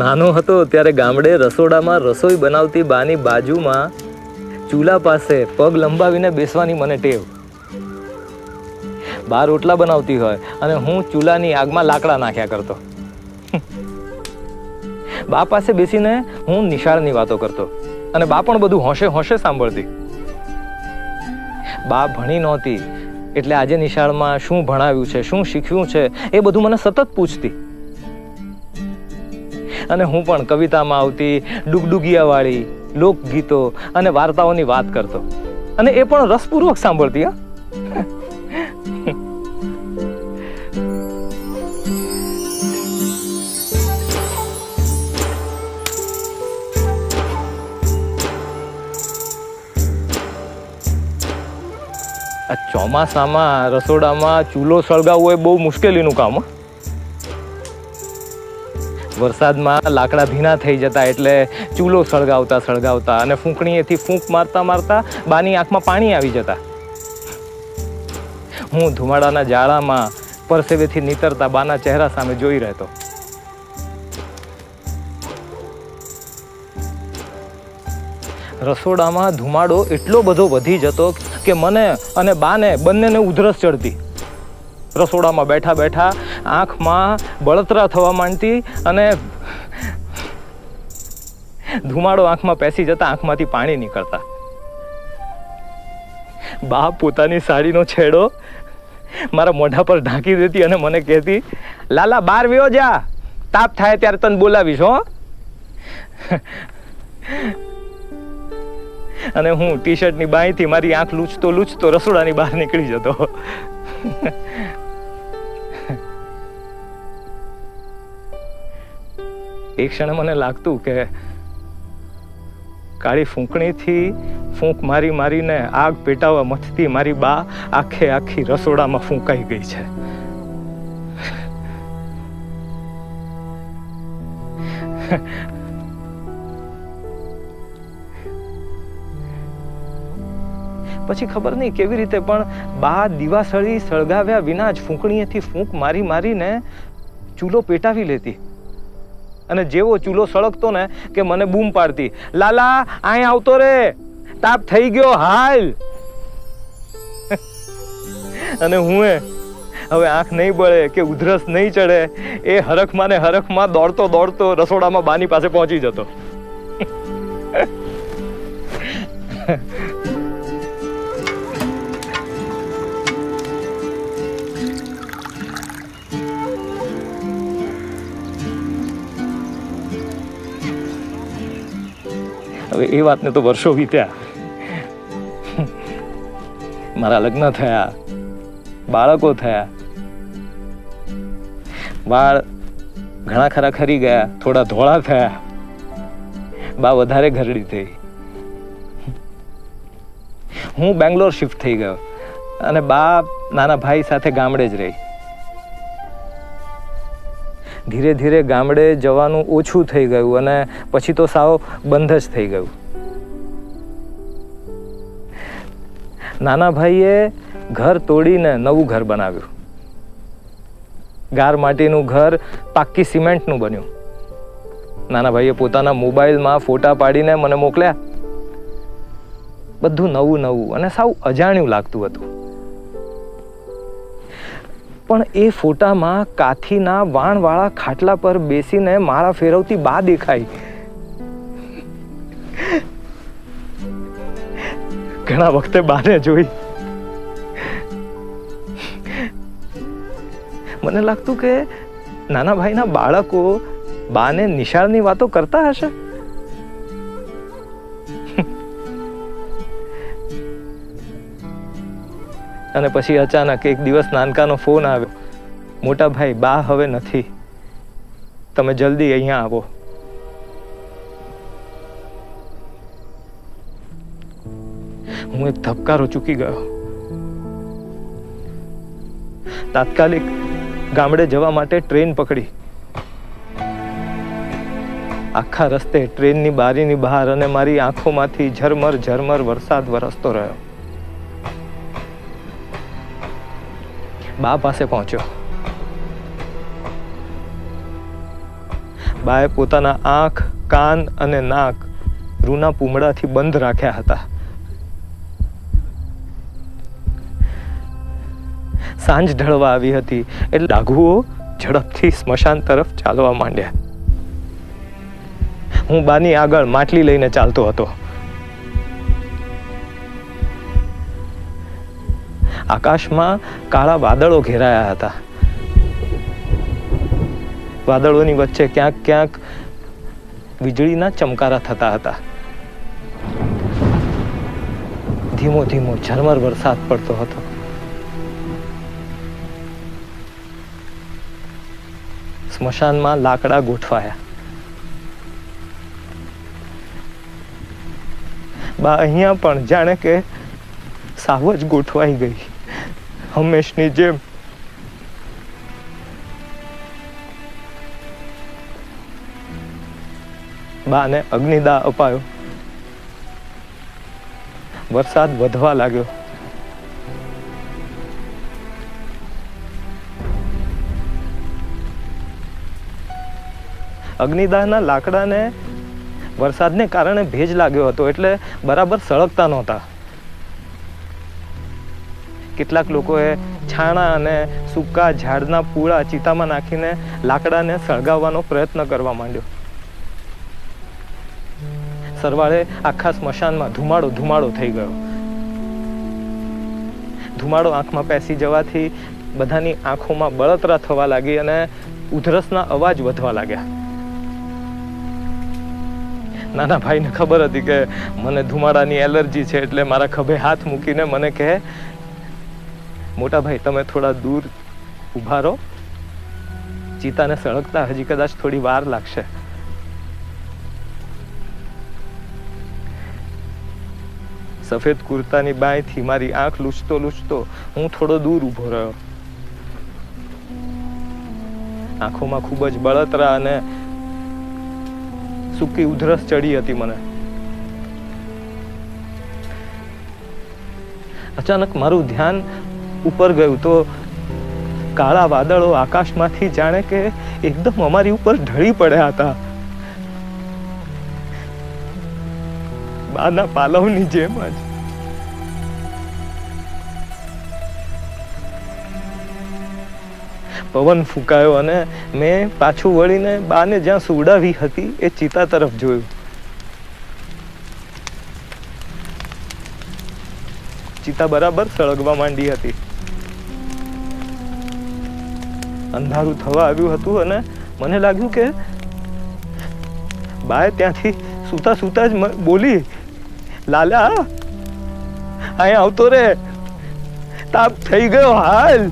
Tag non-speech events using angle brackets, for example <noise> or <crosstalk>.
નાનો હતો ત્યારે ગામડે રસોડામાં રસોઈ બનાવતી બાની બાજુમાં ચૂલા પાસે પગ લંબાવીને બેસવાની મને ટેવ. બા રોટલા બનાવતી હોય અને હું ચૂલાની આગમાં લાકડા નાખ્યા કરતો. બા પાસે બેસીને હું નિશાળની વાતો કરતો અને બા પણ બધું હોંશે હોંશે સાંભળતી. બા ભણી નહોતી એટલે આજે નિશાળમાં શું ભણાવ્યું છે, શું શીખ્યું છે એ બધું મને સતત પૂછતી. અને હું પણ કવિતામાં આવતી ડુગડુગિયાવાળી લોકગીતો અને વાર્તાઓની વાત કરતો અને એ પણ રસપૂર્વક સાંભળતી, હા ચોમાસામાં, રસોડામાં ચૂલો સળગાવવો એ બહુ મુશ્કેલીનું કામ, હો. વરસાદમાં લાકડા ભીના થઈ જતા એટલે ચૂલો સળગાવતા સળગાવતા અને ફૂંકણીએથી ફૂંક મારતા મારતા બાની આંખમાં પાણી આવી જતા. હું ધુમાડાના જાળામાં પરસેવેથી નીતરતા બાના ચહેરા સામે જોઈ રહેતો. રસોડામાં ધુમાડો એટલો બધો વધી જતો કે મને અને બાને બંનેને ઉધરસ ચડતી. રસોડામાં બેઠા બેઠા આંખમાં બળતરા થવા માંડતી અને ધુમાડો આંખમાં પેસી જતા આંખમાંથી પાણી નીકળતા. બા પોતાની સાડીનો છેડો મારા મોઢા પર ઢાંકી દેતી અને મને કહેતી, લાલા, બાર વ્યો જા. તાપ થાય ત્યારે તને બોલાવીશ, હો. અને હું ટી શર્ટની બાંયથી મારી આંખ લૂછતો લૂછતો રસોડાની બહાર નીકળી જતો. એક ક્ષણે મને લાગતું કે કાળી ફૂંકણીથી ફૂંક મારી મારીને આગ પેટાવા મથતી મારી બા આખે આખી રસોડામાં ફૂંકાઈ ગઈ છે. પછી ખબર નહીં કેવી રીતે પણ બા દિવાસળી સળગાવ્યા વિના જ ફૂંકણીએથી ફૂંક મારી મારીને ચૂલો પેટાવી લેતી. અને જેવો ચૂલો સળગતો ને કે મને બૂમ પાડતી, લાલા અહીં આવતો રે. તાપ થઈ ગયો, હાલ. <laughs> અને હું એ, હવે આંખ નહીં બળે કે ઉધરસ નહીં ચડે, એ હરખમાં ને હરખમાં દોડતો દોડતો રસોડામાં બાની પાસે પહોંચી જતો. <laughs> હવે એ વાતને તો વર્ષો વીત્યા. મારા લગ્ન થયા, બાળકો થયા. બાળ ઘણા ખરા ખરી ગયા, થોડા ધોળા થયા. બા વધારે ઘરડી થઈ. હું બેંગ્લોર શિફ્ટ થઈ ગયો અને બા નાના ભાઈ સાથે ગામડે જ રહી. ધીરે ધીરે ગામડે જવાનું ઓછું થઈ ગયું અને પછી તો સાવ બંધ જ થઈ ગયું. નાના ભાઈએ ઘર તોડીને નવું ઘર બનાવ્યું. ગાર માટીનું ઘર પાક્કી સિમેન્ટનું બન્યું. નાના ભાઈએ પોતાના મોબાઈલમાં ફોટા પાડીને મને મોકલ્યા. બધું નવું નવું અને સાવ અજાણ્યું લાગતું હતું. પણ એ ફોટામાં કાથીના વાણવાળા ખાટલા પર બેસીને મારા ફેરવતી બા દેખાઈ. ઘણા વખતે બાને જોઈ. મને લાગતું કે નાના ભાઈના બાળકો બાને નિશાળની વાતો કરતા હશે? અને પછી અચાનક એક દિવસ નાનકાનો ફોન આવ્યો. મોટા ભાઈ, બા હવે નથી. તમે જલ્દી અહીંયા આવો. હું એક ધબકારો ચૂકી ગયો. તાત્કાલિક ગામડે જવા માટે ટ્રેન પકડી. આખા રસ્તે ટ્રેનની બારીની બહાર અને મારી આંખોમાંથી ઝરમર ઝરમર વરસાદ વરસતો રહ્યો. બા પાસે પહોંચ્યો. બાએ પોતાના આંખ, કાન અને નાક રૂના પૂમડાથી બંધ રાખ્યા હતા. સાંજ ઢળવા આવી હતી એટલે ડાઘુઓ ઝડપથી સ્મશાન તરફ ચાલવા માંડ્યા. હું બાની આગળ માટલી લઈને ચાલતો હતો. આકાશમાં કાળા વાદળો ઘેરાયા હતા. વાદળોની વચ્ચે ક્યાંક ક્યાંક વીજળીના ચમકારા થતા હતા. ધીમો ધીમો ઝરમર વરસાદ પડતો હતો. સ્મશાનમાં લાકડા ગોઠવાયા. બા, અહીંયા પણ જાણે કે સાવ જ ગોઠવાઈ ગઈ. હંમેશની જેમ. બાને અગ્નિદા અપાયો. વરસાદ વધવા લાગ્યો. અગ્નિદાહના લાકડાને વરસાદને કારણે ભેજ લાગ્યો હતો, એટલે બરાબર સળગતા નહોતા. કેટલાક લોકોએ છાણા અને સૂકા ઝાડના પૂળા ચિતામાં નાખીને લાકડાને સળગાવવાનો પ્રયત્ન કરવા માંડ્યો. સરવાળે આખા સ્મશાનમાં ધુમાડો ધુમાડો થઈ ગયો. ધુમાડો આંખમાં પેસી જવાથી બધાની આંખોમાં બળતરા થવા લાગી અને ઉધરસના અવાજ વધવા લાગ્યા. નાના ભાઈને ખબર હતી કે મને ધુમાડાની એલર્જી છે એટલે મારા ખભે હાથ મૂકીને મને કહે મોટા ભાઈ, તમે થોડા દૂર ઊભા રહો. ચિતાને સળગતા હજી કદાચ થોડી વાર લાગશે. સફેદ કુર્તાની બાંયથી મારી આંખ લૂછતો લૂછતો હું થોડો દૂર ઊભો રહ્યો. આંખોમાં ખૂબ જ બળતરા અને સૂકી ઉધરસ ચડી હતી મને. અચાનક મારું ધ્યાન ઉપર ગયું તો કાળા વાદળો આકાશમાંથી જાણે કે એકદમ અમારી ઉપર ઢળી પડ્યા હતા. બાના પાલવની જેમ જ. પવન ફૂંકાયો અને મેં પાછું વળીને બાને જ્યાં સુવડાવી હતી એ ચિતા તરફ જોયું. ચિતા બરાબર સળગવા માંડી હતી. અંધારું થવા આવ્યું હતું અને મને લાગ્યું કે બાએ ત્યાંથી સૂતા સૂતા જ બોલી, લાલા અહીંયા આવતો રે. તાપ થઈ ગયો, હાલ.